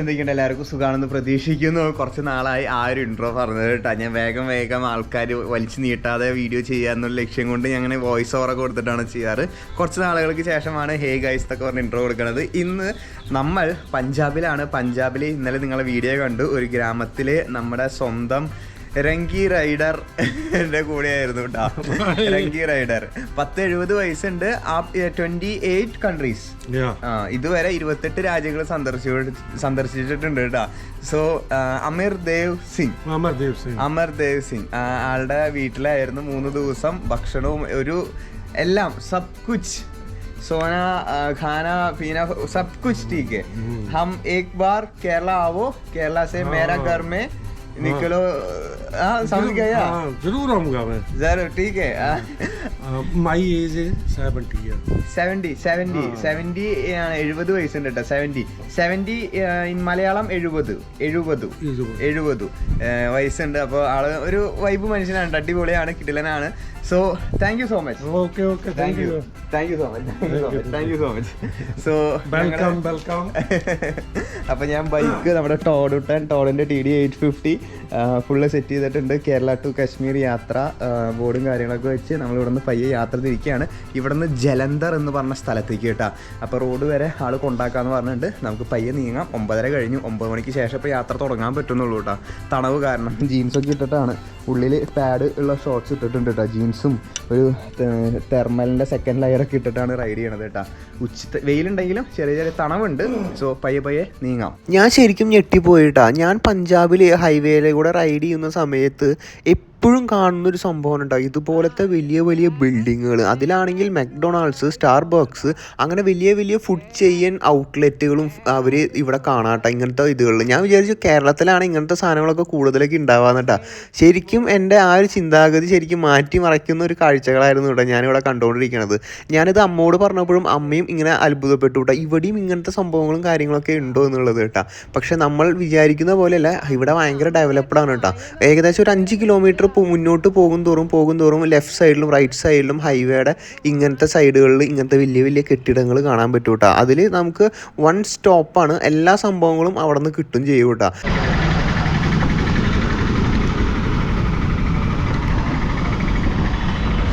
എന്തൊക്കെയുണ്ട്? എല്ലാവർക്കും സുഖാണെന്ന് പ്രതീക്ഷിക്കുന്നു. കുറച്ച് നാളായി ആ ഒരു ഇൻട്രോ പറഞ്ഞത് കേട്ടോ. ഞാൻ വേഗം വേഗം ആൾക്കാർ വലിച്ചു നീട്ടാതെ വീഡിയോ ചെയ്യാന്നുള്ള ലക്ഷ്യം കൊണ്ട് ഞാൻ അങ്ങനെ വോയിസ് ഓവറൊക്കെ കൊടുത്തിട്ടാണ് ചെയ്യാറ്. കുറച്ച് നാളുകൾക്ക് ശേഷമാണ് ഹേ ഗൈസ് എന്നൊക്കെ പറഞ്ഞ് ഇൻട്രോ കൊടുക്കുന്നത് ഇന്ന് നമ്മൾ പഞ്ചാബിലാണ്. പഞ്ചാബിൽ ഇന്നലെ നിങ്ങളെ വീഡിയോ കണ്ടു. ഒരു ഗ്രാമത്തിൽ നമ്മുടെ സ്വന്തം രംഗി റൈഡർ എൻ്റെ കൂടെയായിരുന്നു കേട്ടോ രംഗി റൈഡർ പത്ത് എഴുപത് വയസ്സുണ്ട് ആ ട്വൻറ്റി എയ്റ്റ് കൺട്രീസ് Yeah. ആ ഇതുവരെ ഇരുപത്തെട്ട് രാജ്യങ്ങൾ സന്ദർശിച്ചു സന്ദർശിച്ചിട്ടുണ്ട് കേട്ടോ സോ അമീർ ദേവ് സിംഗ് അമർദേവ് സിംഗ് അമർ ദേവ് സിംഗ് ആ, ആളുടെ വീട്ടിലായിരുന്നു മൂന്ന് ദിവസം ഭക്ഷണവും ഒരു എല്ലാം സബ് കുച്ച് सोना आ, खाना पीना सब कुछ ठीक है हम एक बार केरला आओ केरला से मेरा घर में निकलो हाँ समझ गया हाँ, जरूर आऊंगा मैं जरूर ठीक है माई एज है seventy year seventy seventy seventy ആണ് എഴുപത് വയസ്സുണ്ട് കേട്ടോ സെവൻറ്റി സെവൻറ്റി ഇൻ മലയാളം എഴുപത് എഴുപത് എഴുപത് വയസ്സുണ്ട് അപ്പോൾ ആള് ഒരു വൈബ് മനുഷ്യനാണ് ട്ടോ. അടിപൊളിയാണ് കിടിലനാണ് So thank you so much okay okay thank you thank you so much thank you so much so welcome welcome അപ്പോൾ ഞാൻ ബൈക്ക് നമ്മുടെ ടോഡുട്ടൻ ടോഡിന്റെ T D eight fifty full set ചെയ്തിട്ടുണ്ട്. കേരള ടു കാശ്മീർ യാത്ര ബോർഡും കാര്യങ്ങളൊക്കെ വെച്ച് നമ്മൾ ഇവിടെ നിന്ന് പയ്യെ യാത്ര തിരിക്കുകയാണ്. ഇവിടെ നിന്ന് ജലന്ധർ എന്ന് പറഞ്ഞ സ്ഥലത്തേക്ക് കേട്ടാ. അപ്പോൾ റോഡ് വരെ ആൾ കൊണ്ടാക്കാമെന്ന് പറഞ്ഞിട്ടുണ്ട്. നമുക്ക് പയ്യെ നീങ്ങാം. ഒമ്പതര കഴിഞ്ഞു. ഒമ്പത് മണിക്ക് ശേഷം ഇപ്പോൾ യാത്ര തുടങ്ങാൻ പറ്റുന്നുള്ളൂ കേട്ടോ. തണവ് കാരണം. ജീൻസൊക്കെ ഇട്ടിട്ടാണ്. ഉള്ളിൽ പാഡ് ഉള്ള ഷോർട്സ് ഇട്ടിട്ടുണ്ട് കേട്ടോ ജീൻസും ഒരു തെർമലിന്റെ സെക്കൻഡ് ലെയറൊക്കെ ഇട്ടിട്ടാണ് റൈഡ് ചെയ്യണത് കേട്ടോ ഉച്ച വെയിലുണ്ടെങ്കിലും ചെറിയ ചെറിയ തണവുണ്ട് സോ പയ്യെ പയ്യെ നീങ്ങാം. ഞാൻ ശരിക്കും ഞെട്ടിപ്പോയിട്ടാ. ഞാൻ പഞ്ചാബിൽ ഹൈവേയിലൂടെ റൈഡ് ചെയ്യുന്ന സമയത്ത് എപ്പോഴും കാണുന്ന ഒരു സംഭവം ഉണ്ടാവും ഇതുപോലത്തെ വലിയ വലിയ ബിൽഡിങ്ങുകൾ അതിലാണെങ്കിൽ മെക്ഡൊണാൾഡ്സ് സ്റ്റാർബക്സ് അങ്ങനെ വലിയ വലിയ ഫുഡ് ചെയിൻ ഔട്ട്ലെറ്റുകളും അവർ ഇവിടെ കാണാട്ടോ ഇങ്ങനത്തെ ഇതുകളിൽ ഞാൻ വിചാരിച്ചു കേരളത്തിലാണ് ഇങ്ങനത്തെ സാധനങ്ങളൊക്കെ കൂടുതലൊക്കെ ഉണ്ടാവാന്നിട്ടാ ശരിക്കും എന്റെ ആ ഒരു ചിന്താഗതി ശരിക്കും മാറ്റി മറയ്ക്കുന്ന ഒരു കാഴ്ചകളായിരുന്നു കേട്ടോ ഞാനിവിടെ കണ്ടുകൊണ്ടിരിക്കുന്നത് ഞാനിത് അമ്മോട് പറഞ്ഞപ്പോഴും അമ്മയും ഇങ്ങനെ അത്ഭുതപ്പെട്ടു കേട്ടോ ഇവിടെയും ഇങ്ങനത്തെ സംഭവങ്ങളും കാര്യങ്ങളൊക്കെ ഉണ്ടോ എന്നുള്ളത് കേട്ടോ. പക്ഷെ നമ്മൾ വിചാരിക്കുന്ന പോലെയല്ല ഇവിടെ ഭയങ്കര ഡെവലപ്ഡ് ആണ് കേട്ടോ. ഏകദേശം ഒരു അഞ്ച് കിലോമീറ്റർ മുന്നോട്ട് പോകും തോറും പോകും തോറും ലെഫ്റ്റ് സൈഡിലും റൈറ്റ് സൈഡിലും ഹൈവേയുടെ ഇങ്ങനത്തെ സൈഡുകളിൽ ഇങ്ങനത്തെ വലിയ വലിയ കെട്ടിടങ്ങൾ കാണാൻ പറ്റും കേട്ടോ അതിൽ നമുക്ക് വൺ സ്റ്റോപ്പാണ് എല്ലാ സംഭവങ്ങളും അവിടെ നിന്ന് കിട്ടും ചെയ്യും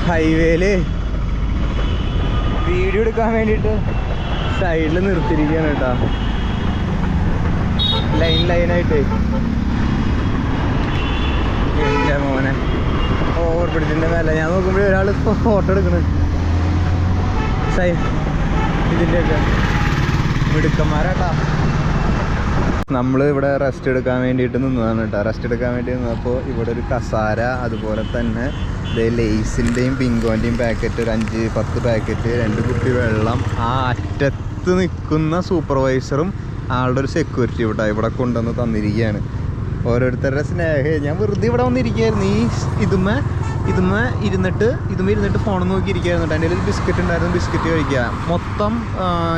ഹൈവേയിൽ വീഡിയോ എടുക്കാൻ വേണ്ടിട്ട് സൈഡിൽ നിർത്തിയിരിക്കുകയാണ് കേട്ടോ. ലൈൻ ലൈനായിട്ട് എന്റെ മോനെ. ഓവർ ബ്രിഡ്ജിന്റെ മേലെ. ഞാൻ നോക്കുമ്പോഴേ ഒരാൾ ഫോട്ടോ എടുക്കണ്. സൈ ഇതിന്റെയൊക്കെ മിടുക്കന്മാരാട്ടാ. നമ്മൾ ഇവിടെ റെസ്റ്റ് എടുക്കാൻ വേണ്ടിയിട്ട് നിന്നതാണ് കേട്ടോ. റെസ്റ്റ് എടുക്കാൻ വേണ്ടി നിന്നപ്പോൾ ഇവിടെ ഒരു കസാര അതുപോലെ തന്നെ ലേസിന്റെയും ബിങ്കോന്റെയും പാക്കറ്റ് ഒരു അഞ്ച് പത്ത് പാക്കറ്റ് രണ്ട് കുപ്പി വെള്ളം. ആ അറ്റത്ത് നിൽക്കുന്ന സൂപ്പർവൈസറും ആളുടെ ഒരു സെക്യൂരിറ്റി ഇവിടെ ഇവിടെ കൊണ്ടുവന്ന് തന്നിരിക്കുകയാണ്. ഓരോരുത്തരുടെ സ്നേഹം ഞാൻ വെറുതെ ഇവിടെ വന്നിരിക്കുകയായിരുന്നു. ഈ ഇതുമ്മ ഇതുമ്മ ഇരുന്നിട്ട് ഇതുമ്മ ഇരുന്നിട്ട് ഫോൺ നോക്കി ഇരിക്കുകയായിരുന്നു എന്റെ ഒരു ബിസ്ക്കറ്റ് ഉണ്ടായിരുന്നു ബിസ്ക്കറ്റ് കഴിക്കുക. മൊത്തം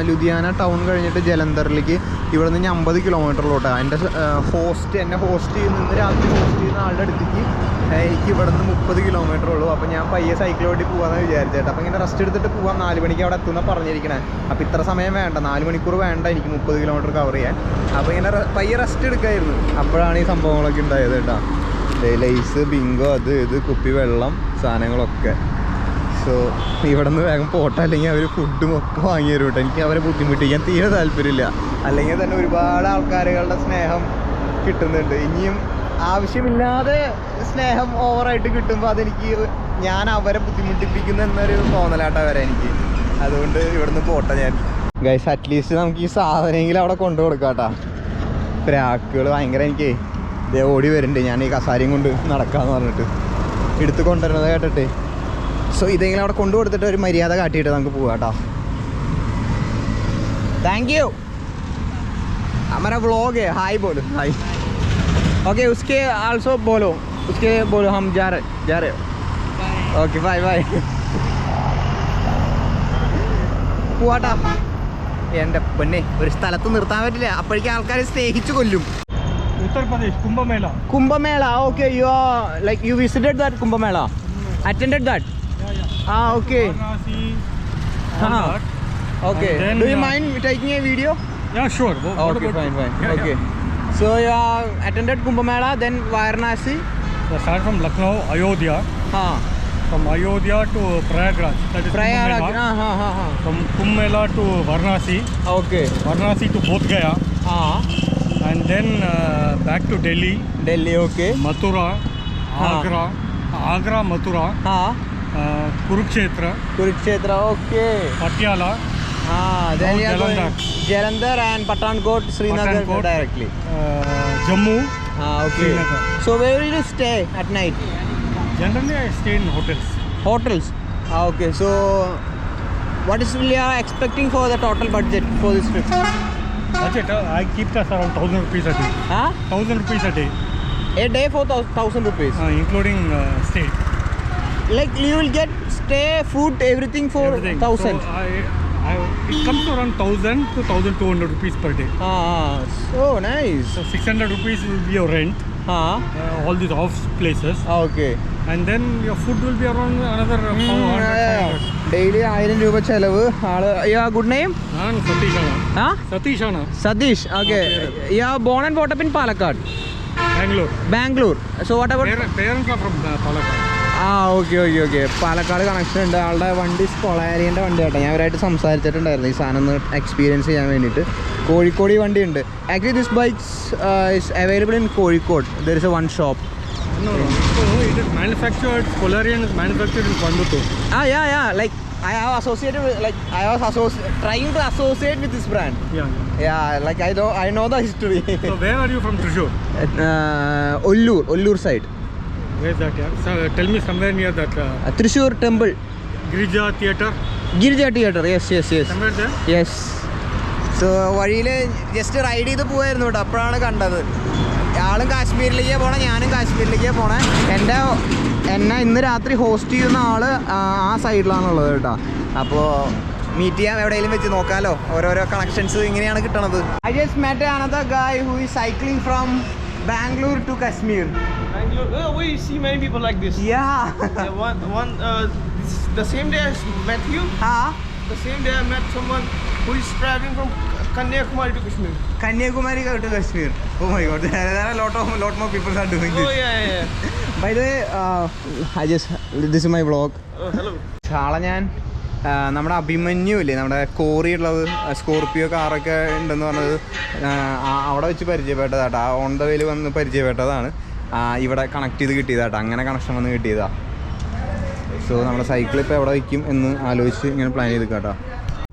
ലുധിയാന ടൗൺ കഴിഞ്ഞിട്ട് ജലന്ധറിലേക്ക് ഇവിടെ നിന്ന് അമ്പത് കിലോമീറ്ററിലോട്ടാണ് എന്റെ ഹോസ്റ്റ് എന്നെ ഹോസ്റ്റ് ചെയ്യുന്ന രാത്രി ഹോസ്റ്റ് ചെയ്യുന്ന ആളുടെ അടുത്തേക്ക് എനിക്ക് ഇവിടെ നിന്ന് മുപ്പത് കിലോമീറ്റർ ഉള്ളൂ. അപ്പോൾ ഞാൻ പയ്യെ സൈക്കിൾ ഓടി പോകാമെന്ന് വിചാരിച്ചേട്ടാ അപ്പോൾ ഇങ്ങനെ റെസ്റ്റ് എടുത്തിട്ട് പോകാം നാല് മണിക്ക് അവിടെ എത്തുന്ന പറഞ്ഞിരിക്കണേ. അപ്പോൾ ഇത്ര സമയം വേണ്ട. നാല് മണിക്കൂർ വേണ്ട എനിക്ക് മുപ്പത് കിലോമീറ്റർ കവർ ചെയ്യാൻ. അപ്പോൾ ഇങ്ങനെ പയ്യെ റെസ്റ്റ് എടുക്കായിരുന്നു. അപ്പോഴാണ് ഈ സംഭവങ്ങളൊക്കെ ഉണ്ടായത് കേട്ടോ. ലൈസ് ബിങ്കോ അത് ഇത് കുപ്പി വെള്ളം സാധനങ്ങളൊക്കെ. സോ ഇവിടെ നിന്ന് വേഗം പോട്ടെ. അല്ലെങ്കിൽ അവർ ഫുഡും ഒക്കെ വാങ്ങി തരും കേട്ടോ. എനിക്ക് അവരെ ബുദ്ധിമുട്ടിക്കാൻ തീരെ താല്പര്യമില്ല. അല്ലെങ്കിൽ തന്നെ ഒരുപാട് ആൾക്കാരുകളുടെ സ്നേഹം കിട്ടുന്നുണ്ട്. ഇനിയും ആവശ്യമില്ലാതെ സ്നേഹം ഓവറായിട്ട് കിട്ടുമ്പോൾ അതെനിക്ക് ഞാൻ അവരെ ബുദ്ധിമുട്ടിപ്പിക്കുന്ന എന്നൊരു തോന്നലാട്ട അവരെ എനിക്ക്. അതുകൊണ്ട് ഇവിടുന്ന് പോട്ടെ ഞാൻ. ഗൈസ് അറ്റ്ലീസ്റ്റ് നമുക്ക് ഈ സാധനമെങ്കിലും അവിടെ കൊണ്ടു കൊടുക്കാട്ടാ. പ്രാക്കുകൾ ഭയങ്കര എനിക്ക്. ഇതേ ഓടി വരുന്നുണ്ട്. ഞാൻ ഈ കസാരയും കൊണ്ട് നടക്കാന്ന് പറഞ്ഞിട്ട്. എടുത്ത് കൊണ്ടുവരുന്നത് കേട്ടിട്ട്. സോ ഇതെങ്കിലും അവിടെ കൊണ്ടു കൊടുത്തിട്ട് ഒരു മര്യാദ കാട്ടിയിട്ട് നമുക്ക് പോവാട്ടോ. Thank you Amara vlog hi പോലും. ഹായ് ओके उसके आल्सो बोलो उसके बोलो हम जा रहे जा रहे ओके बाय बाय പോവാട്ടാ എൻ്റെ പൊന്നെ ഒരു സ്ഥലത്ത് നിർത്താൻ പറ്റില്ല അപ്പോഴേക്കും ആൾക്കാരെ സ്നേഹിച്ചു കൊല്ലും Uttar Pradesh Kumbh Mela Kumbhamela okay you are like you visited that Kumbhamela attended that ആ ഓക്കെ वाराणसी हाँ. all that. Okay And then, do you uh, mind taking a video Yeah, sure. Wha- what Okay, about- fine, fine. Yeah, okay. yeah. So you are attended Kumbh Mela, then Varanasi. So start from Lucknow, Ayodhya. Huh. From Ayodhya to Prayagraj. That is Kumbh Prayagraj. Mela. Uh, huh, huh, huh. From Kumbh Mela to Varanasi. Okay. Varanasi to Bodh Gaya. Ah. And then uh, back to Delhi, Delhi. Okay. Mathura, Ah. Agra, Agra, Mathura, Ah. uh, Kurukshetra, Kurukshetra. Okay. Patiala, Ah. Then you are going Jalandhar. Jalandhar and Pathankot, Srinagar Pathankot. directly. uh, Jammu. Ah. Okay. Srinagar. So where will you stay at night? Generally, I stay in hotels. Hotels. Ah. Okay. So what is you are expecting for the total budget for this trip? It. Uh, I keep that around thousand rupees a day. Huh? Thousand rupees a day, A day for thousand rupees. uh, including uh, stay. Like you will get stay, food, everything for everything. thousand. So I, It comes to around 1000 to 1200 rupees per day. Ah, so nice. So 600 rupees will be your rent. Ah. Uh, all these off places. Ah, okay. And then your food will be around another mm, 400, yeah, yeah. Daily ആയിരം രൂപ ചെലവ് ആൾ yeah good name സതീഷാണ് ആ സതീഷാണ് Satish okay yeah born and Palakkad? Bangalore. Bangalore. So what about? Parents are from Palakkad. ആ okay okay okay Palakkad connection ഉണ്ട്. ആളുടെ വണ്ടി സ്കോളാരിന്റെ വണ്ടി കേട്ടോ. ഞാൻ അവരായിട്ട് സംസാരിച്ചിട്ടുണ്ടായിരുന്നു ഈ സാധനം ഒന്ന് എക്സ്പീരിയൻസ് ചെയ്യാൻ വേണ്ടിയിട്ട്. കോഴിക്കോട് ഈ വണ്ടി ഉണ്ട്. Actually this bikes is available in Kozhikode. There is a one shop ആ yeah yeah like I have associate like I have associate to associate with this brand yeah like I know I know the history Ollur Ollur side Where is that? Yeah. So tell me somewhere near that uh, Uh, Trishur Temple, Girija Theatre. Girija Theatre. Yes, yes, yes. Somewhere there. Yes so വഴിയിൽ just ride ചെയ്ത് പോവായിരുന്നു കേട്ടോ അപ്പോഴാണ് കണ്ടത് ആളും കാശ്മീരിലേക്കാ പോണേ ഞാനും കാശ്മീരിലേക്കാ പോണേ എന്റെ എന്നെ ഇന്ന് രാത്രി ഹോസ്റ്റ് ചെയ്യുന്ന ആൾ ആ ആ സൈഡിലാണുള്ളത് കേട്ടോ അപ്പോൾ മീറ്റ് ചെയ്യാൻ എവിടെയെങ്കിലും വെച്ച് നോക്കാലോ ഓരോരോ കണക്ഷൻസ് ഇങ്ങനെയാണ് കിട്ടണത് I just met another guy who is cycling from Bangalore to Kashmir Oh, we see many people like this. Yeah. Yeah, one, one, uh, this, the same day I met you, Huh? the same day I met someone who is traveling from Kanyakumari to Kashmir. Kanyakumari to Kashmir. Oh my God! There are a lot of, lot more people are doing this. Oh, yeah, yeah, yeah, the way, uh, I just this is my vlog. Oh, hello. ഞാൻ നമ്മുടെ അഭിമന്യു ഇല്ലേ നമ്മുടെ quarry ഉള്ളത് സ്കോർപ്പിയോ കാറൊക്കെ ഉണ്ടെന്ന് പറഞ്ഞത് അവിടെ വെച്ച് പരിചയപ്പെട്ടതാട്ടോ ഓൺ ദ വേയിൽ വന്ന് പരിചയപ്പെട്ടതാണ് ഇവിടെ കണക്ട് ചെയ്ത് കിട്ടിയതാട്ടോ അങ്ങനെ കണക്ഷൻ വന്ന് കിട്ടിയതാ. സോ നമ്മുടെ സൈക്കിൾ ഇപ്പോൾ എവിടെ വയ്ക്കും എന്ന് ആലോചിച്ച് ഇങ്ങനെ പ്ലാൻ ചെയ്ത് കേട്ടോ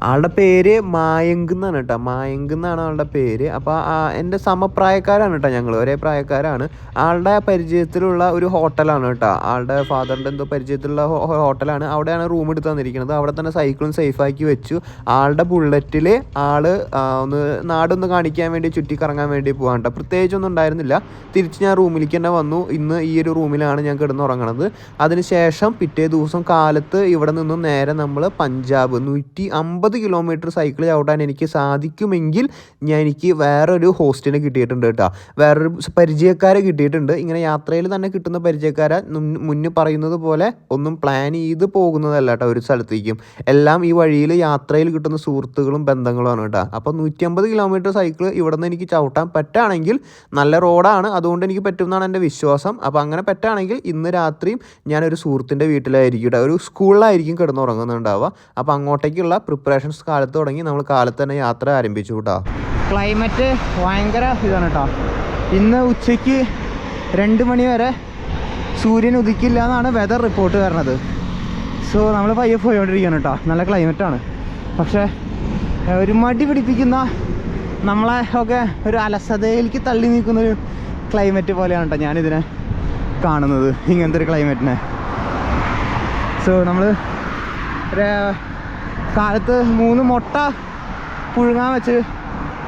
ആളുടെ പേര് മായങ്ക് എന്നാണ് കേട്ടോ. മായങ്ക് എന്നാണ് ആളുടെ പേര്. അപ്പോൾ എന്റെ സമപ്രായക്കാരാണ് കേട്ടോ ഞങ്ങൾ ഒരേ പ്രായക്കാരാണ്. ആളുടെ പരിചയത്തിലുള്ള ഒരു ഹോട്ടലാണ് കേട്ടോ. ആളുടെ ഫാദറിന്റെ എന്തോ പരിചയത്തിലുള്ള ഹോട്ടലാണ്. അവിടെയാണ് റൂം എടുത്ത് തന്നിരിക്കുന്നത്. അവിടെ തന്നെ സൈക്കിളും സേഫാക്കി വെച്ചു. ആളുടെ ബുള്ളറ്റിൽ ആൾ ഒന്ന് നാടൊന്ന് കാണിക്കാൻ വേണ്ടി ചുറ്റി കറങ്ങാൻ വേണ്ടി പോകാൻ കേട്ടോ. പ്രത്യേകിച്ചൊന്നും ഉണ്ടായിരുന്നില്ല. തിരിച്ച് ഞാൻ റൂമിലേക്ക് തന്നെ വന്നു. ഇന്ന് ഈ ഒരു റൂമിലാണ് ഞാൻ കിടന്നുറങ്ങണത്. അതിനുശേഷം പിറ്റേ ദിവസം കാലത്ത് ഇവിടെ നിന്നും നേരെ നമ്മൾ പഞ്ചാബ് നൂറ്റി അമ്പത് കിലോമീറ്റർ സൈക്കിൾ ചവിട്ടാൻ എനിക്ക് സാധിക്കുമെങ്കിൽ ഞാൻ എനിക്ക് വേറൊരു ഹോസ്റ്റിനെ കിട്ടിയിട്ടുണ്ട് കേട്ടോ. വേറൊരു പരിചയക്കാരെ കിട്ടിയിട്ടുണ്ട്. ഇങ്ങനെ യാത്രയിൽ തന്നെ കിട്ടുന്ന പരിചയക്കാരെ മുന്നേ പറയുന്നത് പോലെ ഒന്നും പ്ലാൻ ചെയ്ത് പോകുന്നതല്ല കേട്ടോ ഒരു സ്ഥലത്തേക്കും. എല്ലാം ഈ വഴിയിൽ യാത്രയിൽ കിട്ടുന്ന സുഹൃത്തുക്കളും ബന്ധങ്ങളുമാണ് കേട്ടോ. അപ്പോൾ നൂറ്റി അമ്പത് കിലോമീറ്റർ സൈക്കിൾ ഇവിടെ നിന്ന് എനിക്ക് ചവിട്ടാൻ പറ്റുകയാണെങ്കിൽ നല്ല റോഡാണ് അതുകൊണ്ട് എനിക്ക് പറ്റുമെന്നാണ് എന്റെ വിശ്വാസം. അപ്പോൾ അങ്ങനെ പറ്റുകയാണെങ്കിൽ ഇന്ന് രാത്രിയും ഞാനൊരു സുഹൃത്തിന്റെ വീട്ടിലായിരിക്കും കേട്ടോ. ഒരു സ്കൂളിലായിരിക്കും കിടന്നുറങ്ങുന്നുണ്ടാവുക. അപ്പോൾ അങ്ങോട്ടേക്കുള്ള പ്രിപ്പറേഷൻസ് കാലത്ത് തുടങ്ങി നമ്മൾ കാലത്ത് തന്നെ യാത്ര ആരംഭിച്ചു കേട്ടോ. ക്ലൈമറ്റ് ഭയങ്കര ഇതാണ് കേട്ടോ ഇന്ന് ഉച്ചയ്ക്ക് രണ്ട് മണി വരെ സൂര്യൻ ഉദിക്കില്ല എന്നാണ് വെതർ റിപ്പോർട്ട് വരണത് സോ നമ്മൾ പയ്യെ പോയോണ്ടിരിക്കുകയാണ് കേട്ടോ നല്ല ക്ലൈമറ്റാണ് പക്ഷേ ഒരു മടി പിടിപ്പിക്കുന്ന നമ്മളെ ഒക്കെ ഒരു അലസതയിലേക്ക് തള്ളി നീക്കുന്ന ഒരു ക്ലൈമറ്റ് പോലെയാണ് കേട്ടോ ഞാനിതിനെ കാണുന്നത്. ഇങ്ങനത്തെ ഒരു ക്ലൈമറ്റിനെ സോ നമ്മൾ കാലത്ത് മൂന്ന് മുട്ട പുഴുങ്ങാൻ വെച്ച്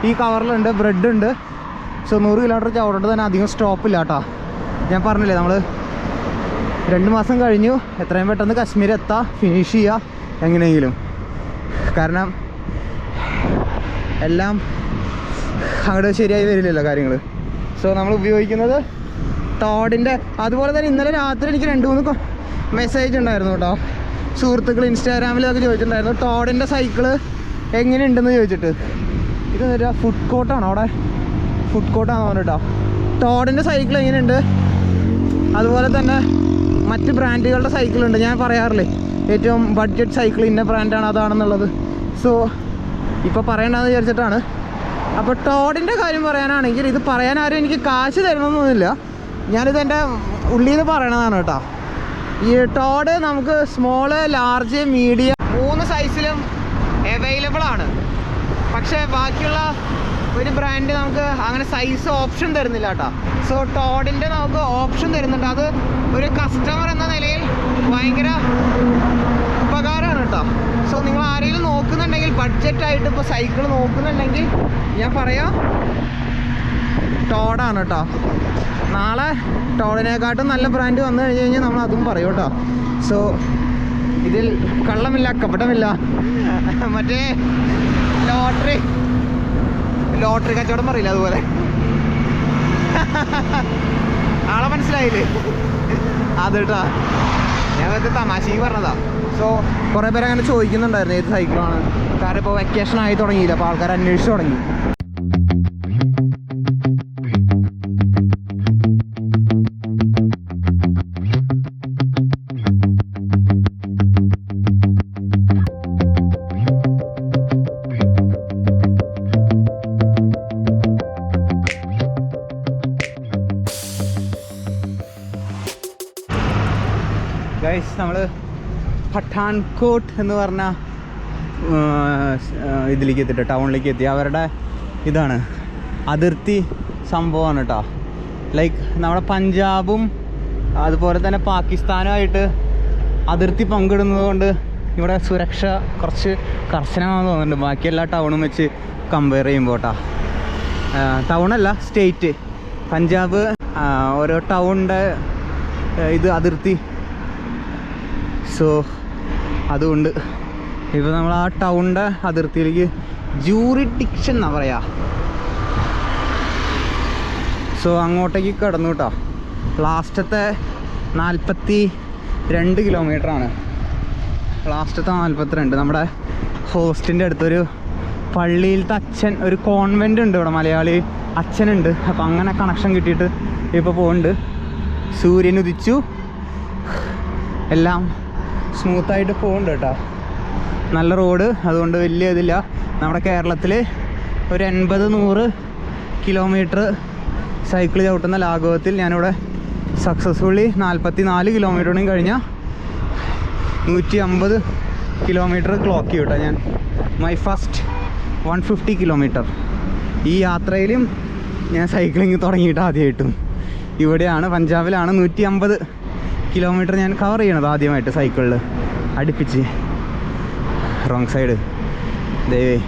ഈ കവറിലുണ്ട് ബ്രെഡ് ഉണ്ട് സോ നൂറ് കിലോമീറ്റർ ചവിടേണ്ടത് തന്നെ അധികം സ്റ്റോപ്പില്ല കേട്ടോ ഞാൻ പറഞ്ഞില്ലേ നമ്മൾ രണ്ട് മാസം കഴിഞ്ഞു. എത്രയും പെട്ടെന്ന് കശ്മീർ എത്താം ഫിനിഷ് ചെയ്യുക എങ്ങനെയെങ്കിലും. കാരണം എല്ലാം അങ്ങോട്ട് ശരിയായി വരില്ലല്ലോ കാര്യങ്ങൾ സോ നമ്മൾ ഉപയോഗിക്കുന്നത് ടോഡിന്റെ അതുപോലെ തന്നെ ഇന്നലെ രാത്രി എനിക്ക് രണ്ട് മൂന്ന് മെസ്സേജ് ഉണ്ടായിരുന്നു കേട്ടോ സുഹൃത്തുക്കൾ ഇൻസ്റ്റാഗ്രാമിലൊക്കെ ചോദിച്ചിട്ടുണ്ടായിരുന്നു ടോഡിന്റെ സൈക്കിൾ എങ്ങനെയുണ്ടെന്ന് ചോദിച്ചിട്ട്. ഇത് എന്നിട്ട് ഫുഡ് കോർട്ടാണ് അവിടെ? ഫുഡ് കോർട്ടാണെന്ന് പറഞ്ഞിട്ടോ. ടോഡിന്റെ സൈക്കിൾ എങ്ങനെയുണ്ട്? അതുപോലെ തന്നെ മറ്റ് ബ്രാൻഡുകളുടെ സൈക്കിളുണ്ട് ഞാൻ പറയാറില്ലേ. ഏറ്റവും ബഡ്ജറ്റ് സൈക്കിൾ ഇന്ന ബ്രാൻഡാണ് അതാണെന്നുള്ളത്. സോ ഇപ്പോൾ പറയണ്ടെന്ന് വിചാരിച്ചിട്ടാണ്. അപ്പോൾ ടോഡിന്റെ കാര്യം പറയാനാണെങ്കിൽ ഇത് പറയാൻ ആരും എനിക്ക് കാശ് തരണമെന്നൊന്നുമില്ല. ഞാനിത് എന്റെ ഉള്ളിൽ നിന്ന് പറയണതാണ് കേട്ടോ. ഈ ടോഡ് നമുക്ക് സ്മോൾ ലാർജ് മീഡിയം മൂന്ന് സൈസിലും അവൈലബിൾ ആണ്. പക്ഷേ ബാക്കിയുള്ള ഒരു ബ്രാൻഡ് നമുക്ക് അങ്ങനെ സൈസ് ഓപ്ഷൻ തരുന്നില്ല കേട്ടോ സോ ടോഡിന്റെ നമുക്ക് ഓപ്ഷൻ തരുന്നുണ്ട്. അത് ഒരു കസ്റ്റമർ എന്ന നിലയിൽ ഭയങ്കര ഉപകാരമാണ് കേട്ടോ സോ നിങ്ങൾ ആരെങ്കിലും നോക്കുന്നുണ്ടെങ്കിൽ ബഡ്ജറ്റായിട്ട് ഇപ്പോൾ സൈക്കിൾ നോക്കുന്നുണ്ടെങ്കിൽ ഞാൻ പറയാം ടോഡാണ് കേട്ടോ നാളെ ടോളിനെക്കാട്ടും നല്ല ബ്രാൻഡ് വന്നു കഴിഞ്ഞ് കഴിഞ്ഞാൽ നമ്മൾ അതും പറയും കേട്ടോ. സോ ഇതിൽ കള്ളമില്ല കപടമില്ല. മറ്റേ ലോട്ടറി ലോട്ടറി കച്ചവടം പറയില്ല അതുപോലെ? ആളെ മനസ്സിലായില്ലേ? കേട്ടോ ഞാൻ വെറുതെ തമാശക്ക് പറഞ്ഞതാ. സോ കുറേ പേരങ്ങനെ ചോദിക്കുന്നുണ്ടായിരുന്നു ഏത് സൈക്കിളാണ് കാരണം ഇപ്പോൾ വെക്കേഷൻ ആയി തുടങ്ങിയില്ല അപ്പോൾ ആൾക്കാർ അന്വേഷിച്ച് തുടങ്ങി. പഠാൻകോട്ട് എന്ന് പറഞ്ഞ ഇതിലേക്ക് എത്തിയിട്ട് ടൗണിലേക്ക് എത്തി. അവരുടെ ഇതാണ് അതിർത്തി സംഭവമാണ് കേട്ടോ ലൈക്ക് നമ്മുടെ പഞ്ചാബും അതുപോലെ തന്നെ പാകിസ്ഥാനുമായിട്ട് അതിർത്തി പങ്കിടുന്നത് കൊണ്ട് ഇവിടെ സുരക്ഷ കുറച്ച് കർശനമാണെന്ന് തോന്നുന്നുണ്ട്. ബാക്കി എല്ലാ ടൗണും വെച്ച് കമ്പയർ ചെയ്യുമ്പോൾ കേട്ടോ ടൗണല്ല സ്റ്റേറ്റ് പഞ്ചാബ് ഓരോ ടൗണിന്റെ ഇത് അതിർത്തി. സോ അതുകൊണ്ട് ഇപ്പോൾ നമ്മൾ ആ ടൗണിന്റെ അതിർത്തിയിലേക്ക് ജൂറിഡിക്ഷൻ എന്നാ പറയാ. സോ അങ്ങോട്ടേക്ക് കടന്നു കേട്ടോ ലാസ്റ്റത്തെ നാൽപ്പത്തി രണ്ട് കിലോമീറ്ററാണ് ലാസ്റ്റത്തെ നാൽപ്പത്തിരണ്ട് നമ്മുടെ ഹോസ്റ്റിന്റെ അടുത്തൊരു പള്ളിയിലത്തെ അച്ഛൻ ഒരു കോൺവെന്റ് ഉണ്ട് ഇവിടെ മലയാളി അച്ഛനുണ്ട്. അപ്പം അങ്ങനെ കണക്ഷൻ കിട്ടിയിട്ട് ഇപ്പോൾ പോകുന്നുണ്ട് സൂര്യൻ ഉദിച്ചു. എല്ലാം സ്മൂത്തായിട്ട് പോകുന്നുണ്ട് കേട്ടോ. നല്ല റോഡ് അതുകൊണ്ട് വലിയ ഇതില്ല. നമ്മുടെ കേരളത്തിൽ ഒരു എൺപത് നൂറ് കിലോമീറ്റർ സൈക്കിൾ ചവിട്ടുന്ന ലാഘവത്തിൽ ഞാനിവിടെ സക്സസ്ഫുള്ളി നാൽപ്പത്തി നാല് കിലോമീറ്ററും കഴിഞ്ഞാൽ നൂറ്റി അമ്പത് കിലോമീറ്റർ ക്ലോക്ക് ചെയ്യും ഞാൻ. My first one fifty kilometre ഈ യാത്രയിലും ഞാൻ സൈക്ലിങ് തുടങ്ങിയിട്ട് ആദ്യമായിട്ടും ഇവിടെയാണ് പഞ്ചാബിലാണ് നൂറ്റി അമ്പത് കിലോമീറ്റർ ഞാൻ കവർ ചെയ്യണത് ആദ്യമായിട്ട് സൈക്കിളിൽ അടുപ്പിച്ച്. റോങ് സൈഡ് ദയവേ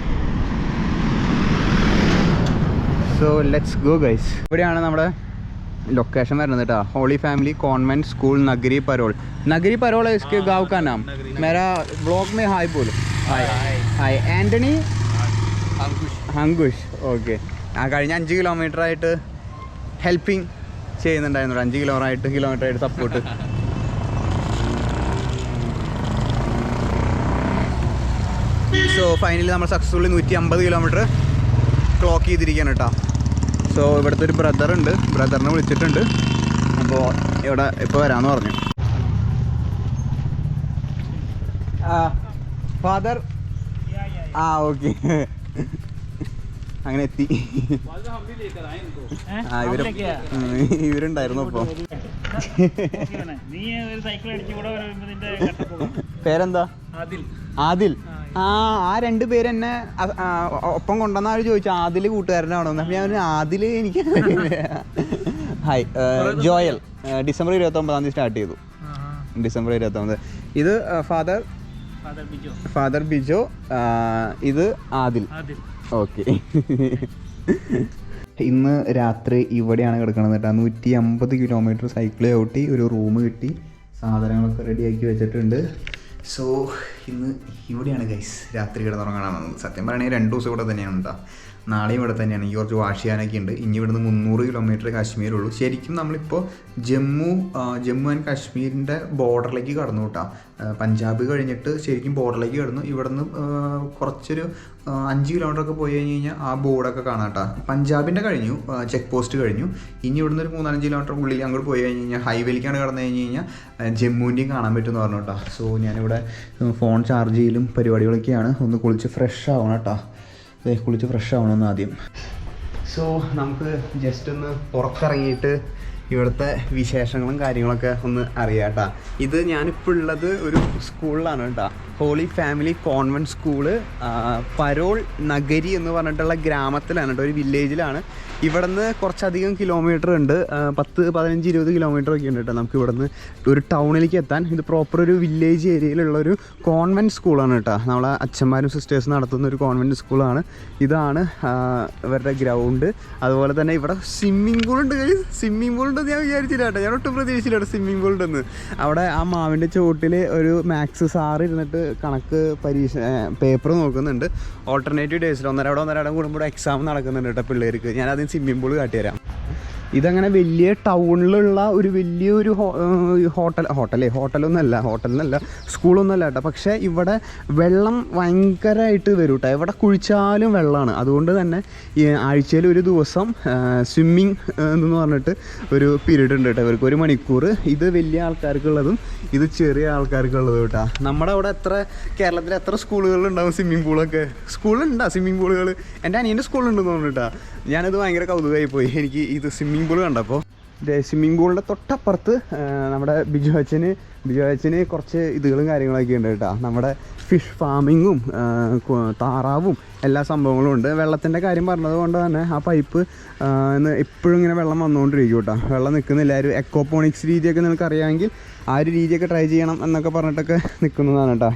സോ ലെറ്റ്സ് ഗോ ഗൈസ് ഇവിടെയാണ് നമ്മുടെ ലൊക്കേഷൻ വരുന്നത് കേട്ടോ holy family convent school Nagari Parol Nagari Parol है മേരാ ബ്ലോക്ക് മേ ഹായ് मेरा ഹായ് में हाय बोलो हाय हाय ഹങ്കുഷ് ഹങ്കുഷ് ഓക്കെ ആ കഴിഞ്ഞ അഞ്ച് കിലോമീറ്റർ ആയിട്ട് ഹെൽപ്പിംഗ് ചെയ്യുന്നുണ്ടായിരുന്നു. ഒരു അഞ്ച് കിലോമീറ്റർ എട്ട് കിലോമീറ്റർ ആയിട്ട് സപ്പോർട്ട് സോ ഫൈനലി നമ്മൾ സക്സസ്ഫുള്ളി നൂറ്റി അമ്പത് കിലോമീറ്റർ ക്ലോക്ക് ചെയ്തിരിക്കുകയാണ് കേട്ടോ സോ ഇവിടുത്തെ ഒരു ബ്രദർ ഉണ്ട്. ബ്രദറിനെ വിളിച്ചിട്ടുണ്ട്. അപ്പോൾ ഇവിടെ ഇപ്പോൾ വരാമെന്ന് പറഞ്ഞു. ഫാദർ ആ ഓക്കെ അങ്ങനെ എത്തി ആ ഇവർ ഇവരുണ്ടായിരുന്നു അപ്പൊ. പേരെന്താ? ആദിൽ. ആ ആ രണ്ട് പേരെന്നെ എന്നെ ഒപ്പം കൊണ്ടുവന്ന ആര് ചോദിച്ചു ആദിൽ കൂട്ടുകാരനാണോ? എന്ന്. അപ്പൊ ഞാൻ ആദിൽ എനിക്ക് ഹായ് ജോയൽ. ഡിസംബർ ഇരുപത്തി ഒമ്പതാം തീയതി സ്റ്റാർട്ട് ചെയ്തു. ഡിസംബർ ഇരുപത്തി ഒമ്പത് ഇത് father father Bijo. Father Bijo ഇത് ആദിൽ. ഓക്കെ. ഇന്ന് രാത്രി ഇവിടെയാണ് കിടക്കുന്നത് കേട്ടോ. നൂറ്റി അമ്പത് കിലോമീറ്റർ സൈക്കിൾ ചവിട്ടി ഒരു റൂം കിട്ടി സാധനങ്ങളൊക്കെ റെഡിയാക്കി വെച്ചിട്ടുണ്ട്. സോ ഇന്ന് ഇവിടെയാണ് ഗൈസ് രാത്രി കിടന്നുറങ്ങാൻ വന്നത് സത്യം പറയുകയാണെങ്കിൽ രണ്ട് ദിവസം ഇവിടെ തന്നെയാണ് കേട്ടോ. നാളെയും ഇവിടെ തന്നെയാണ്. ജോർജ് വാഷിയാനൊക്കെ ഉണ്ട്. ഇനി ഇവിടുന്ന് മുന്നൂറ് കിലോമീറ്റർ കാശ്മീരുള്ളൂ ശരിക്കും നമ്മളിപ്പോൾ ജമ്മു ജമ്മു ആൻഡ് കാശ്മീരിന്റെ ബോർഡറിലേക്ക് കടന്നു കേട്ടോ പഞ്ചാബ് കഴിഞ്ഞിട്ട് ശരിക്കും ബോർഡറിലേക്ക് കടന്നു. ഇവിടുന്ന് കുറച്ചൊരു അഞ്ച് കിലോമീറ്റർ ഒക്കെ പോയി കഴിഞ്ഞ് കഴിഞ്ഞാൽ ആ ബോർഡൊക്കെ കാണാം കേട്ടോ പഞ്ചാബിന്റെ കഴിഞ്ഞു ചെക്ക് പോസ്റ്റ് കഴിഞ്ഞു. ഇനി ഇവിടുന്ന് ഒരു മൂന്നാലഞ്ച് കിലോമീറ്റർ ഉള്ളിൽ അങ്ങോട്ട് പോയി കഴിഞ്ഞ് കഴിഞ്ഞാൽ ഹൈവേയിലേക്കാണ് കടന്നു കഴിഞ്ഞ് കഴിഞ്ഞാൽ ജമ്മുവിന്റെയും കാണാൻ പറ്റുമെന്ന് പറഞ്ഞു കേട്ടോ സോ ഞാനിവിടെ ഫോൺ ചാർജ് ചെയ്യലും പരിപാടികളൊക്കെയാണ്. ഒന്ന് കുളിച്ച് ഫ്രഷ് ആവണം കേട്ടോ കുളിച്ച് ഫ്രഷ് ആവണമെന്ന് ആദ്യം. സോ നമുക്ക് ജസ്റ്റ് ഒന്ന് പുറത്തിറങ്ങിയിട്ട് ഇവിടുത്തെ വിശേഷങ്ങളും കാര്യങ്ങളൊക്കെ ഒന്ന് അറിയാം കേട്ടോ. ഇത് ഞാനിപ്പോൾ ഉള്ളത് ഒരു സ്കൂളിലാണ് കേട്ടോ. Holy family convent school Parol Nagari എന്ന് പറഞ്ഞിട്ടുള്ള ഗ്രാമത്തിലാണ് കേട്ടോ ഒരു വില്ലേജിലാണ് ഇവിടുന്ന് കുറച്ചധികം കിലോമീറ്റർ ഉണ്ട്. പത്ത് പതിനഞ്ച് ഇരുപത് കിലോമീറ്റർ ഒക്കെ ഉണ്ട് കേട്ടോ നമുക്ക് ഇവിടുന്ന് ഒരു ടൗണിലേക്ക് എത്താൻ. ഇത് പ്രോപ്പർ ഒരു വില്ലേജ് ഏരിയയിലുള്ള ഒരു കോൺവെന്റ് സ്കൂളാണ് കേട്ടോ നമ്മളെ അച്ഛന്മാരും സിസ്റ്റേഴ്സ് നടത്തുന്ന ഒരു കോൺവെന്റ് സ്കൂളാണ് ഇതാണ് ഇവരുടെ ഗ്രൗണ്ട് അതുപോലെ തന്നെ ഇവിടെ സ്വിമ്മിംഗ് പൂൾ ഉണ്ട് സ്വിമ്മിംഗ് പൂൾ ഉണ്ടെന്ന് ഞാൻ വിചാരിച്ചില്ല കേട്ടോ ഞാൻ ഒട്ടും പ്രതീക്ഷിച്ചില്ല കേട്ടോ സ്വിമ്മിംഗ് പൂൾ ഉണ്ടെന്ന്. അവിടെ ആ മാവിന്റെ ചുവട്ടിൽ ഒരു മാത്സ് സാറ് ഇരുന്നിട്ട് കണക്ക് പരീക്ഷ പേപ്പർ നോക്കുന്നുണ്ട്. ഓൾട്ടർനേറ്റീവ് ഡേയ്സിൽ ഒന്നരവിടെ ഒന്നരവിടെ കൂടുമ്പോൾ എക്സാം നടക്കുന്നുണ്ട് കേട്ടോ പിള്ളേർക്ക്. ഞാൻ അതിന് സ്വിമ്മിംഗ് പൂൾ കാട്ടിത്തരാം. ഇതങ്ങനെ വലിയ ടൗണിലുള്ള ഒരു വലിയൊരു ഹോട്ടൽ ഹോട്ടലേ ഹോട്ടലൊന്നുമല്ല ഹോട്ടലിനല്ല സ്കൂളൊന്നുമല്ല കേട്ടോ. പക്ഷേ ഇവിടെ വെള്ളം ഭയങ്കരമായിട്ട് വരും കേട്ടോ. എവിടെ കുഴിച്ചാലും വെള്ളമാണ്. അതുകൊണ്ട് തന്നെ ആഴ്ചയിൽ ഒരു ദിവസം സ്വിമ്മിങ് എന്ന് പറഞ്ഞിട്ട് ഒരു പീരീഡ് ഉണ്ട് കേട്ടോ. ഇവർക്ക് ഒരു മണിക്കൂർ. ഇത് വലിയ ആൾക്കാർക്കുള്ളതും ഇത് ചെറിയ ആൾക്കാർക്കുള്ളതും കേട്ടോ. നമ്മുടെ അവിടെ എത്ര കേരളത്തിൽ എത്ര സ്കൂളുകളുണ്ടാവും സ്വിമ്മിംഗ് പൂളൊക്കെ? സ്കൂളുണ്ടോ സ്വിമ്മിംഗ് പൂളുകൾ എന്റെ അനിയന്റെ സ്കൂളുണ്ടെന്ന് തോന്നുന്നു കേട്ടോ. ഞാനത് ഭയങ്കര കൗതുകമായി പോയി. എനിക്ക് ഇത് സ്വിമ്മിംഗ് പൂൾ കണ്ടപ്പോൾ സ്വിമ്മിംഗ് പൂളിന്റെ തൊട്ടപ്പുറത്ത് നമ്മുടെ ബിജു അച്ഛന് ബിജു അച്ഛന് കുറച്ച് ഇതുകളും കാര്യങ്ങളൊക്കെ ഉണ്ട് കേട്ടോ. നമ്മുടെ ഫിഷ് ഫാമിങ്ങും താറാവും എല്ലാ സംഭവങ്ങളും ഉണ്ട്. വെള്ളത്തിന്റെ കാര്യം പറഞ്ഞത് കൊണ്ട് തന്നെ ആ പൈപ്പ് എപ്പോഴും ഇങ്ങനെ വെള്ളം വന്നുകൊണ്ടിരിക്കും കേട്ടോ. വെള്ളം നിൽക്കുന്നില്ല. ഒരു എക്കോപോണിക്സ് രീതിയൊക്കെ നിങ്ങൾക്ക് അറിയാമെങ്കിൽ ആ ഒരു രീതിയൊക്കെ ട്രൈ ചെയ്യണം എന്നൊക്കെ പറഞ്ഞിട്ടൊക്കെ നിൽക്കുന്നതാണ് കേട്ടോ.